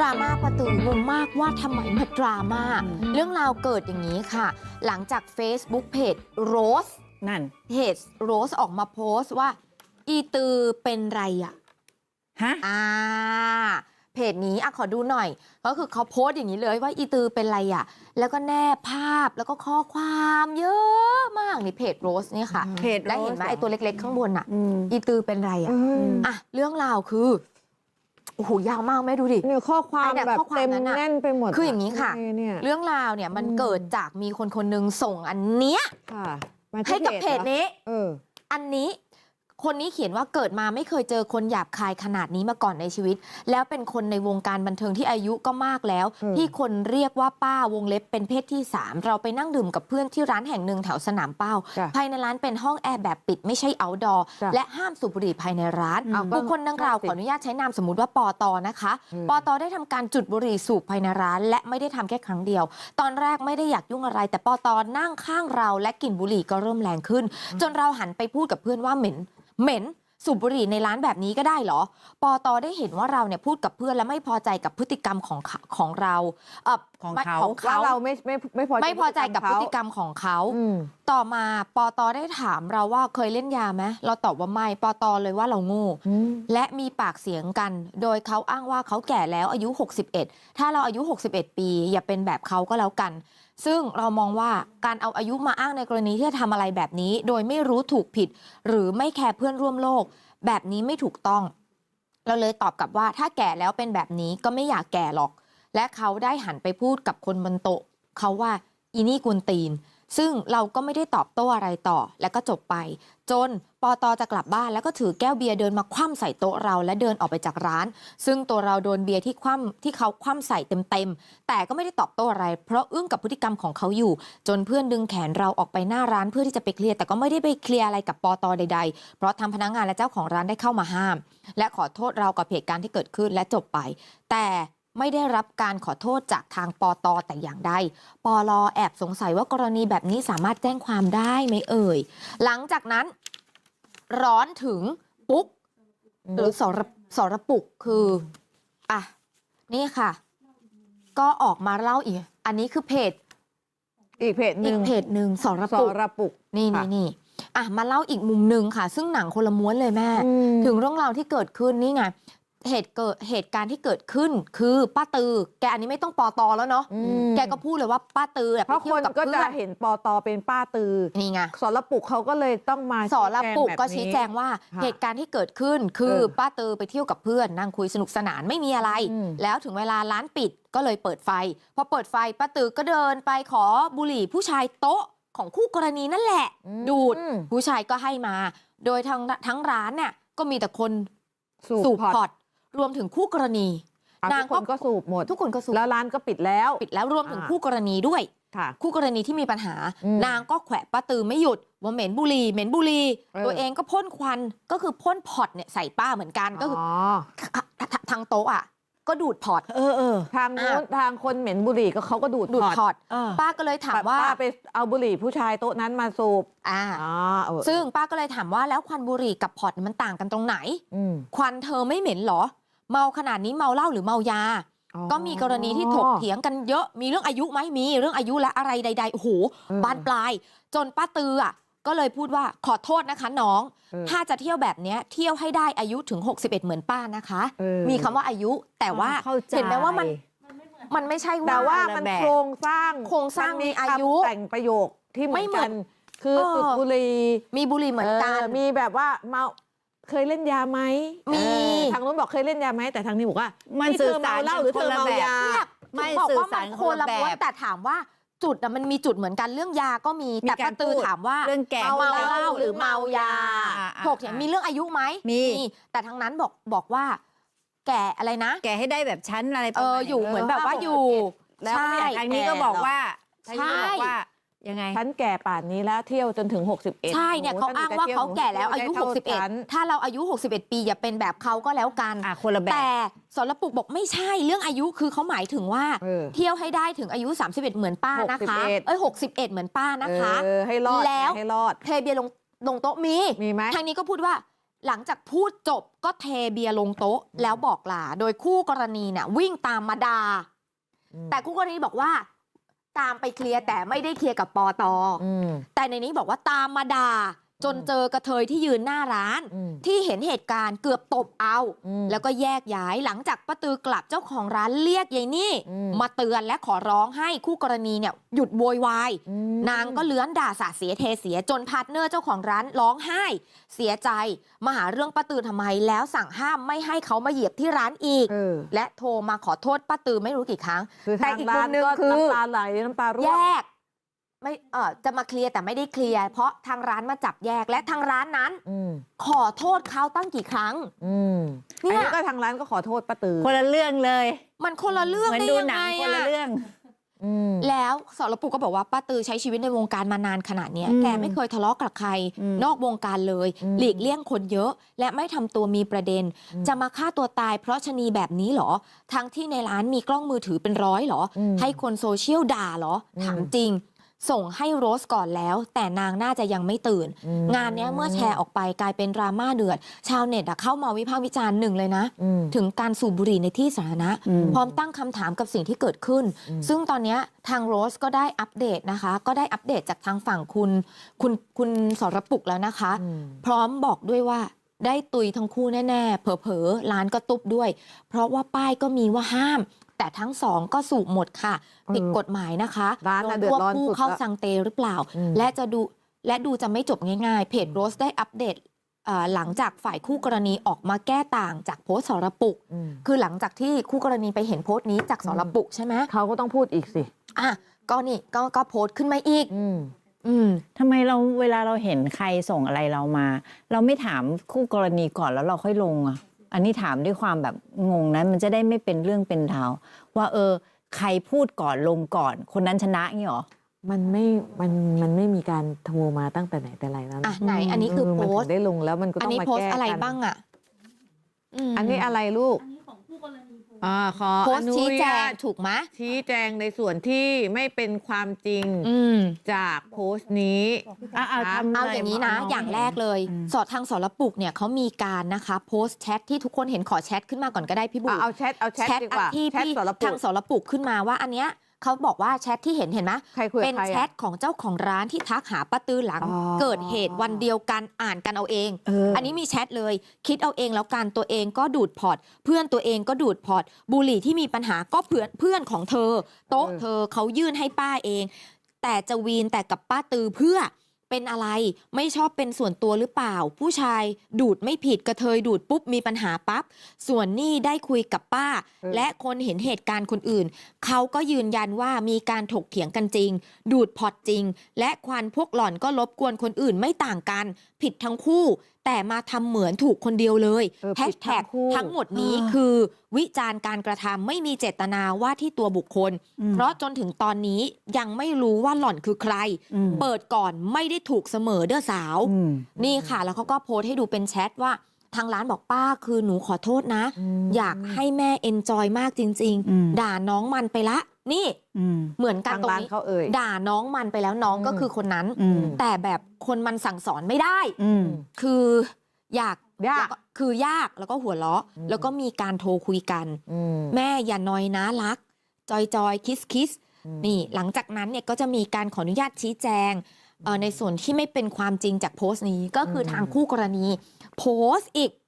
ดราม่าประตูงงมากว่าทำไมมาดราม่าอืมเรื่องราวเกิดอย่างนี้ค่ะ หลังจาก Facebook เพจ Rose นั่นเพจ Rose ออกมาโพสต์ว่า อีตือเป็นไรอะฮะอ่าเพจนี้อะขอดูหน่อย ก็คือเขาโพสต์อย่างนี้เลยว่าอีตือเป็นไรอะแล้วก็แนบภาพแล้วก็ข้อความเยอะมากนี่เพจ Rose เนี่ยค่ะเพจและเห็นไหม Rose ไอตัวเล็กๆ ข้างบนอะอืมอีตือเป็นไรอะอืมอะเรื่องราวคือ โอ้โหยาวมากแม่ดูดิ เนี่ยข้อความไอ้เนี่ยแบบข้อความเต็มนั้นน่ะแน่นไปหมดคืออย่างนี้ค่ะไเนี่ยเรื่องราวเนี่ยมันอืมเกิดจากมีคนคนหนึงส่งอันเนี้ยค่ะมาที่ให้กับเพจหรอนี้เออ อันนี้ คนนี้เขียนว่าเกิดมาไม่เคยเจอคนหยาบคายขนาดนี้มาก่อนในชีวิต แล้วเป็นคนในวงการบันเทิงที่อายุก็มากแล้วอืมที่คนเรียกว่าป้าวงเล็บเป็นเพศที่ 3 เราไปนั่งดื่มกับเพื่อนที่ร้านแห่งหนึ่งแถวสนามเป้าจ้ะภายในร้านเป็นห้องแอร์แบบปิดไม่ใช่เอาดอจ้ะและห้ามสูบบุหรี่ภายในร้านเอาก็บุคคลดังกล่าวสิขออนุญาตใช้นามสมมติว่าปอตอนะคะอืมปอตอได้ทำการจุดบุหรี่สูบภายในร้าน และไม่ได้ทำแค่ครั้งเดียว ตอนแรกไม่ได้อยากยุ่งอะไร แต่ปอตอนั่งข้างเราและกลิ่นบุหรี่ก็เริ่มแรงขึ้น จนเราหันไปพูดกับเพื่อนว่าเหม็น เหม็นสูบบุหรี่ในร้านแบบนี้ก็ได้เหรอ ปอตอได้เห็นว่าเราเนี่ยพูดกับเพื่อนและไม่พอใจกับพฤติกรรมของเขาของเราเออของไม่เขาของว่าเขาเราไม่ไม่ไม่พอไม่พอใจกับพฤติกรรมรมของเขาอืมต่อมาปอตอได้ถามเราว่าเคยเล่นยาไหมเราตอบว่าไม่ ปอตอเลยว่าเราโง่อืมและมีปากเสียงกัน โดยเขาอ้างว่าเขาแก่แล้วอายุ 61 ถ้าเราอายุ 61 ปี อย่าเป็นแบบเขาก็แล้วกัน ซึ่งเรามองว่าการเอาอายุมาอ้างในกรณีที่จะทำอะไรแบบนี้ โดยไม่รู้ถูกผิด หรือไม่แคร์เพื่อนร่วมโลก แบบนี้ไม่ถูกต้อง เราเลยตอบกลับว่าถ้าแก่แล้วเป็นแบบนี้ก็ไม่อยากแก่หรอก และเขาได้หันไปพูดกับคนบนโต๊ะเขาว่าอีนี่กุนตีน ซึ่งเราก็ไม่ได้ตอบโต้อะไรต่อ แล้วก็จบไป จนปอตอจะกลับบ้านแล้วก็ถือแก้วเบียร์เดินมาคว่ำใส่โต๊ะเราและเดินออกไปจากร้าน ซึ่งตัวเราโดนเบียร์ที่คว่ำที่เขาคว่ำใส่เต็มๆแต่ก็ไม่ได้ตอบโต้อะไร เพราะอึ้งกับพฤติกรรมของเขาอยู่ จนเพื่อนดึงแขนเราออกไปหน้าร้านเพื่อที่จะไปเคลียร์แต่ก็ไม่ได้ไปเคลียร์อะไรกับปอตอใด ๆ เพราะทางพนักงานและเจ้าของร้านได้เข้ามาห้าม และขอโทษเรากับเหตุการณ์ที่เกิดขึ้นและจบไป แต่ ไม่ได้รับการขอโทษจากทางปอตอแต่อย่างใดปอลอแอบสงสัยว่ากรณีแบบนี้สามารถแจ้งความได้ไหมเอ่ย หลังจากนั้นร้อนถึงปุ๊กหรือสรสรปุกคืออะนี่ค่ะ ก็ออกมาเล่าอีก อันนี้คือเพจอีกเพจหอีนึ่กงเพจหนึ่งสรสปุก ระปุก นี่ค่ะ นี่นี่อะมาเล่าอีกมุมหนึ่งค่ะ ซึ่งหนังคนละม้วนเลยแม่ อืม ถึงเรื่องราวที่เกิดขึ้นนี่ไง เหตุเกิดเหตุการณ์ที่เกิดขึ้นคือป้าตือ แกอันนี้ไม่ต้องปอตอแล้วเนาะอืมแกก็พูดเลยว่าป้าตือแบบเพราะไปเที่คยวนกับก็เพื่จะอนเห็นปอตอเป็นป้าตือนี่ไงสรปุกเขาก็เลยต้องมาสรปุกก็ชี้ชี้แจแจงงว่าค่ะเหตุการณ์ที่เกิดขึ้นคือเออป้าตือไปเที่ยวกับเพื่อนนั่งคุยสนุกสนานไม่มีอะไรอืมแล้วถึงเวลาร้านปิดก็เลยเปิดไฟพอเปิดไฟป้าตือก็เดินไปขอบุหรี่ผู้ชายโต๊ะของคู่กรณีนั่นแหละอืมดูดอืมผู้ชายก็ให้มา โดยทั้งทั้งร้านเนี่ยก็มีแต่คนสูสูบบพพออร์ต ร์ตรวมถึงคู่กรณี อะนาทุงกคนก็ก็สูบหมด ทุกคนก็สูบแล้วร้านก็ปิดแล้ว ปิดแล้วรวมถึงอ่า คู่กรณีด้วย ค่ะ คู่กรณีที่มีปัญหา อืมนางก็แขวะป้าตือไม่หยุดว่าเหม็นบุหรี่เหม็นบุหรี่เออ ตัวเองก็พ่นควันก็คือพ่นพอร์ตเนี่ยใส่ป้าเหมือนกันก็คืออทททางโต๊ะอะ ก็ดูดพอร์ต เออเออทางนู้นทางคนเหม็นบุหรี่ก็เขาก็ดูดดูดพอร์ตพอร์ตอ่าป้าก็เลยถามว่า ป้าไปเอาบุหรี่ผู้ชายโต๊ะนั้นมาสูบอ่า อ๋อเออซึ่งป้าก็เลยถามว่าแล้วควันบุหรี่กับพอร์ตเนี่ยมันต่างกันตรงไหน อืมควันเธอไม่เหม็นเหรอ เมาขนาดนี้เมาเหล้าหรือเมายา อ๋อ ก็มีกรณีที่ถกเถียงกันเยอะ มีเรื่องอายุไหมมี เรื่องอายุและอะไรใดๆ โอ้โหเออบานปลาย จนป้าตืออะ ก็เลยพูดว่าขอโทษนะคะน้อง เออ ถ้าจะเที่ยวแบบเนี้ยเที่ยวให้ได้อายุถึง 61 เหมือนป้านะคะ เออมีคำว่าอายุแต่ว่าเข้าใจ เห็นไหมว่ามันมันไม่ใช่ว่าแต่ว่าคนละมันแบบโครงสร้างโครงสร้างนมีอายุคำแต่งประโยคที่เหมืไม่อนเหมืกัอนน คือเออสูบบุหรี่มีบุหรี่เหมือนกันมีแบบว่าเมาเคยเล่นยาไหมมี เออทางนู้นบอกเคยเล่นยาไหมแต่ทางนี้บอกว่ามัมันสื่อสารเหล้าหรือเธอคนละเมาแบบ ยา เนี่ยไม่ถึงบอกสื่อว่าสามัรนคคนนละละแบบม้วนแต่ถามว่า จุดอะมันมีจุดเหมือนกันเรื่องยาก็มีมีแต่การป้าตือพูดถามว่าเรื่องแก่เมาพูดเหล้าหรือเมายาอ่าอ่าถกเถียงมีเรื่องอายุไหมมี แต่ทางนั้นบอกบอกว่า แก่อะไรนะแกให้ได้แบบชั้นอะไรประเอมาณออยู่เหมือนแบบว่าอยู่ แล้วใช่ไม่อยากทางนี้ก็บอกว่าทางนี้ก็บอกใช่ว่า ยังไง ฉันแก่ป่านนี้แล้วเที่ยวจนถึง 61 ใช่เนี่ยเขาอ้างว่าเขาแก่แล้วอายุ 61 ถ้าเราอายุ 61 ปีอย่าเป็นแบบเขาก็แล้วกันอะคนละแบบแต่สรปุกบอกไม่ใช่เรื่องอายุคือเขาหมายถึงว่าเออเที่ยวให้ได้ถึงอายุ 31 เหมือนป้านะคะ61เอ้ย61 เหมือนป้านะคะเออให้รอดแล้วให้รอดเทเบียร์ลงลงโต๊ะมีมีไหมทางนี้ก็พูดว่าหลังจากพูดจบก็เทเบียร์ลงโต๊ะแล้วบอกลาโดยคู่กรณีเนี่ยวิ่งตามมาดาอืมแต่คู่กรณีบอกว่า ตามไปเคลียร์แต่ไม่ได้เคลียร์กับปอตออืมแต่ในนี้บอกว่าตามมาด่า จนเจอกระเทยที่ยืนหน้าร้านอืมที่เห็นเหตุการณ์เกือบตบเอาอืมแล้วก็แยกย้ายหลังจากป้าตือกลับเจ้าของร้านเรียกยายนี่อืมมาเตือนและขอร้องให้คู่กรณีเนี่ยหยุดโวยวายอืมนางก็เลื้อนด่าสาดเสียเทเสียจนพาร์ทเนอร์เจ้าของร้านร้องไห้ เสียใจมาหาเรื่องป้าตือทำไม แล้วสั่งห้ามไม่ให้เขามาเหยียบที่ร้านอีกเออและโทรมาขอโทษป้าตือไม่รู้กี่ครั้งคือแต่ทางอีกร้านมุมหนึ่งก็คือน้ำตาไหลน้ำตาร่วแยงก ไม่เออจะมาเคลียร์แต่ไม่ได้เคลียร์เพราะทางร้านมาจับแยกและทางร้านนั้น อืมขอโทษเขาตั้งกี่ครั้ง อืมเนี่อันยนี้ก็ทางร้านก็ขอโทษป้าตือคนละเรื่องเลยมันคนละเรื่องเหมือนได้ดูยังหนัไงงคนละอะเรื่อง อืม แล้วสรปุกก็บอกว่าป้าตือใช้ชีวิตในวงการมานานขนาดเนี้ยอืมแกไม่เคยทะเลาะกับใคร อืมนอกวงการเลย อืม หลีกเลี่ยงคนเยอะ และไม่ทำตัวมีประเด็นอืมจะมาฆ่าตัวตายเพราะชะนีแบบนี้เหรอ ทั้งที่ในร้านมีกล้องมือถือเป็นร้อยเหรอ อืม ให้คนโซเชียลด่าเหรออืมถามจริง ส่งให้โรสก่อนแล้ว แต่นางน่าจะยังไม่ตื่นอืมงานเนี้ยเมื่อแชร์ออกไปกลายเป็นดราม่าเดือด ชาวเน็ตอะเข้ามาวิพากษ์วิจารณ์หนึ่งเลยนะอืมถึงการสูบบุหรี่ในที่สาธารณะอืมพร้อมตั้งคำถามกับสิ่งที่เกิดขึ้นอืมซึ่งตอนเนี้ยทางโรสก็ได้อัปเดตนะคะ ก็ได้อัปเดตจากทางฝั่งคุณ คุณคุณสรปุกแล้วนะคะอืมพร้อมบอกด้วยว่าได้ตุยทั้งคู่แน่ ๆ เผลอๆร้านก็ตุบด้วย เพราะว่าป้ายก็มีว่าห้าม แต่ทั้งสองก็สูบหมดค่ะผิดกฎหมายนะคะร้านน่ะโเดือดร้อนพวกผู้สุดเข้าละสังเตหรือเปล่าอืมและจะดูและดูจะไม่จบง่ายๆ เพจโรสได้อัปเดตเอ่อหลังจากฝ่ายคู่กรณีออกมาแก้ต่างจากโพสต์สรปุก อืมคือหลังจากที่คู่กรณีไปเห็นโพสต์นี้จากสรปุกใช่ไหมเขาก็ต้องพูดอีกสิอะก็นี่ก็ก็โพสต์ขึ้นมาอีก อืม อืม ทำไมเราเวลาเราเห็นใครส่งอะไรเรามา เราไม่ถามคู่กรณีก่อนแล้วเราค่อยลงอะ อันนี้ถามด้วยความแบบงงนะมันจะได้ไม่เป็นเรื่องเป็นราวว่าเออ ใครพูดก่อนลงก่อน คนนั้นชนะงี้หรอ มันไม่ มัน มันไม่มีการโทรมาตั้งแต่ไหนแต่ไรแล้วอะไหนอันนี้คือเมันโพถึสต์งได้ลงแล้วมันก็อันต้องนี้มาโพสแก้ต์อะไรกันบ้างอะมอันนี้อะไรลูกอ่าขอโพอสต์นุชี้แจญางตถูกไหมชี้แจงในส่วนที่ไม่เป็นความจริงอืม จากโพสต์นี้ อะเอาครับทำเอาหอย่างนี้นะมอย่างแรกเลยอืมสอดทางสรปุกเนี่ยเขามีการนะคะ โพสต์แชทที่ทุกคนเห็นขอแชทขึ้นมาก่อนก็ได้พี่บุ๋อะมเอาแชทเอาแชทดีกว่าอันที่แชทพี่สารปุทางสรปุกขึ้นมาว่าอันเนี้ย เขาบอกว่าแชทที่เห็นเห็นไหมใครคุยกัเป็บนใครแชอะทของเจ้าของร้านที่ทักหาป้าตือหลัง อ๋อ เกิดเหตุวันเดียวกันอ่านกันเอาเองเอออันนี้มีแชทเลย คิดเอาเองแล้วกันตัวเองก็ดูดพอร์ต เพื่อนตัวเองก็ดูดพอร์ต บุหรี่ที่มีปัญหาก็เพื่อนเพื่อนของเธอ โต๊ะเออ เธอเขายื่นให้ป้าเอง แต่จะวีนแต่กับป้าตือเพื่อ เป็นอะไรไม่ชอบเป็นส่วนตัวหรือเปล่า ผู้ชายดูดไม่ผิดกระเทยดูดปุ๊บมีปัญหาปั๊บส่วนนี่ได้คุยกับป้าเออและคนเห็นเหตุการณ์คนอื่น เขาก็ยืนยันว่ามีการถกเถียงกันจริง ดูดพอร์ตจริง และควันพวกหล่อนก็รบกวนคนอื่นไม่ต่างกัน ผิดทั้งคู่ แต่มาทำเหมือนถูกคนเดียวเลยเออแฮผิชดทั้แท็กงคู่ทั้งหมดนี้อ่าคือวิจารณ์การกระทำไม่มีเจตนาว่าที่ตัวบุคคลอืมเพราะจนถึงตอนนี้ยังไม่รู้ว่าหล่อนคือใครอืมเปิดก่อนไม่ได้ถูกเสมอเด้อสาวอืมนี่ค่ะแล้วเขาก็โพสต์ให้ดูเป็นแชทว่าทางร้านบอกป้าคือหนูขอโทษนะมอยากให้แม่เอนจอยมากจริงอืมๆด่าน้องมันไปละ นี่อืมเหมือนกันทางตรงร้านนี้เขาเอ่ยด่าน้องมันไปแล้วน้องก็อืมคือคนนั้นอืมแต่แบบคนมันสั่งสอนไม่ได้อืมคืออยากยากแล้วคือยากแล้วก็หัวเราะอืมแล้วก็มีการโทรคุยกันอืมแม่อย่านอยนะรัก จอยจอยคิสคิสอืมนี่หลังจากนั้นเนี่ยก็จะมีการขออนุญาตชี้แจงเอ่อในส่วนที่ไม่เป็นความจริงจากโพสต์นี้ก็คืออมทางคู่กรณีโพสต์อีกอืม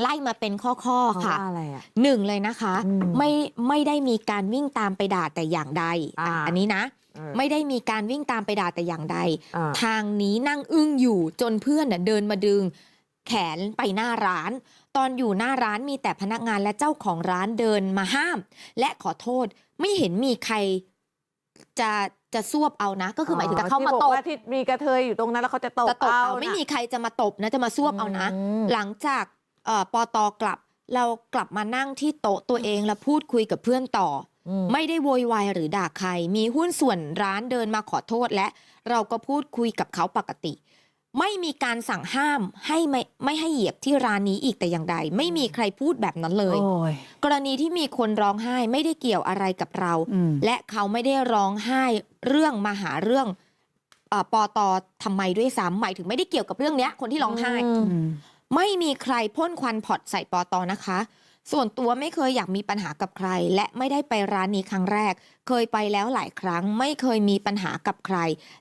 ไล่มาเป็นข้อเพราะๆค่ะว่าอะไรอะหนึ่งเลยนะคะอืมไม่ไม่ได้มีการวิ่งตามไปด่าแต่อย่างใดอ่าอะอันนี้นะเออไม่ได้มีการวิ่งตามไปด่าแต่อย่างใดอ่าทางนี้นั่งอึ้งอยู่จนเพื่อนน่ะเดินมาดึงแขนไปหน้าร้าน ตอนอยู่หน้าร้านมีแต่พนักงานและเจ้าของร้านเดินมาห้าม และขอโทษไม่เห็นมีใครจะ จะซวบเอานะ ก็คือหมายถึงจะเข้ามาที่บตอกบว่าที่มีกระเทยอยู่ตรงนั้นแล้วเขาจะตบจะตบเอาน่ะไม่มีใครจะมาตบนะจะมาซวบเอานะมหลังจากเอ่อปอตอกลับ เรากลับมานั่งที่โต๊ะตัวเองแล้วพูดคุยกับเพื่อนต่ออืม ไม่ได้โวยวายหรือด่าใคร มีหุ้นส่วนร้านเดินมาขอโทษและเราก็พูดคุยกับเขาปกติ ไม่มีการสั่งห้ามให้ไม่ไม่ให้เหยียบที่ร้านนี้อีกแต่อย่างใด ไม่มีใครพูดแบบนั้นเลย โอ้ย กรณีที่มีคนร้องไห้ไม่ได้เกี่ยวอะไรกับเรา อืม และเขาไม่ได้ร้องไห้เรื่องมาหาเรื่องเออปอตอทำไมด้วยซ้ำหมายถึงไม่ได้เกี่ยวกับเรื่องเนี้ย คนที่ร้องไห้ อืมอืมไม่มีใครพ่นควันพอร์ตใส่ปอตอนะคะ ส่วนตัวไม่เคยอยากมีปัญหากับใคร และไม่ได้ไปร้านนี้ครั้งแรก เคยไปแล้วหลายครั้ง ไม่เคยมีปัญหากับใคร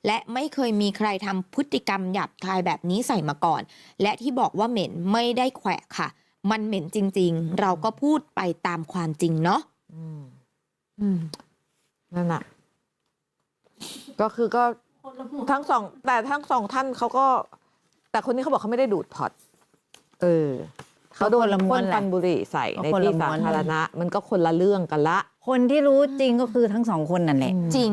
และไม่เคยมีใครทำพฤติกรรมหยาบคายแบบนี้ใส่มาก่อน และที่บอกว่าเหม็นไม่ได้แขวะค่ะ มันเหม็นจริง ๆ เราก็พูดไปตามความจริงเนาะอืมนั่นน่ะ ก็คือก็ทั้งสอง แต่ทั้งสองท่านเขาก็ แต่คนนี้เขาบอกเขาไม่ได้ดูดพอตเออ เขาโดนคนละม้วพ่นนแหละปันบุหรี่ใส่ในคนละที่สาม้วนธารณะมันก็คนละเรื่องกันละ คนที่รู้จริงก็คือทั้งสองคนนั่นแหละอืมจริง